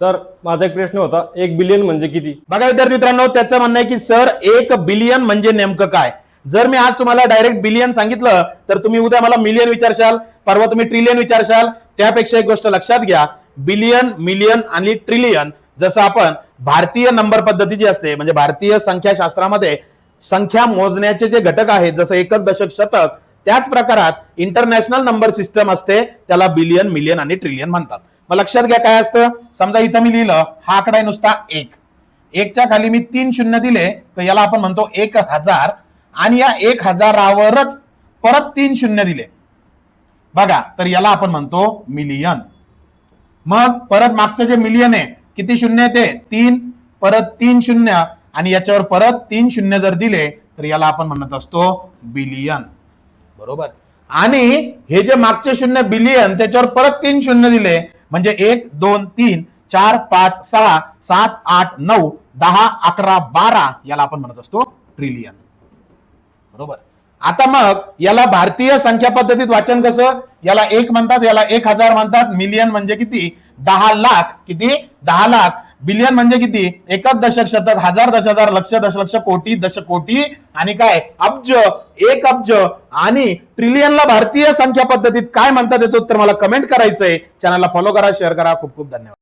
Sir माझा एक प्रश्न होता. एक बिलियन म्हणजे किती? बघा विद्यार्थी मित्रांनो त्याचं म्हणणं आहे की सर एक बिलियन म्हणजे नेमकं काय? जर मी आज तुम्हाला डायरेक्ट बिलियन सांगितलं तर तुम्ही उद्या मला मिलियन विचारशाल परवा तुम्ही ट्रिलियन विचारशाल. त्यापेक्षा एक गोष्ट लक्षात घ्या. बिलियन मिलियन आणि ट्रिलियन जसं आपण भारतीय नंबर पद्धती जी असते म्हणजे भारतीय संख्याशास्त्रामध्ये संख्या मोजण्याचे जे घटक आहेत जसं एकक दशक शतक त्याच प्रकारात इंटरनॅशनल नंबर सिस्टम असते त्याला बिलियन मिलियन आणि ट्रिलियन म्हणतात. मग लक्षात घ्या काय असतं? समजा इथं मी लिहिलं हा आकडा आहे नुसता एक. एकच्या खाली मी तीन शून्य दिले तर याला आपण म्हणतो एक हजार. आणि या एक हजारावरच परत तीन शून्य दिले. बघा तर याला आपण म्हणतो मिलियन मग परत मागचं जे मिलियन आहे किती शून्य येते ते? तीन. परत तीन शून्य. आणि याच्यावर परत तीन शून्य जर दिले तर याला आपण म्हणत असतो बिलियन बरोबर? आणि हे जे मागचे शून्य बिलियन त्याच्यावर परत तीन शून्य दिले म्हणजे एक दोन तीन चार पाच सहा सात आठ नऊ दहा अकरा बारा याला आपण म्हणत असतो ट्रिलियन बरोबर? आता मग याला भारतीय संख्या पद्धतीत वाचन कसं? याला एक म्हणतात याला एक हजार म्हणतात. मिलियन म्हणजे किती? दहा लाख. किती? दहा लाख. बिलियन म्हणजे किती? एकच दशक शतक हजार दश हजार लक्ष दशलक्ष कोटी दश कोटी आणि काय? अब्ज एक अब्ज आणि ट्रिलियनला भारतीय संख्या पद्धतीत काय म्हणतात याचं उत्तर मला कमेंट करायचंय. चॅनलला फॉलो करा शेअर करा. खूप खूप धन्यवाद.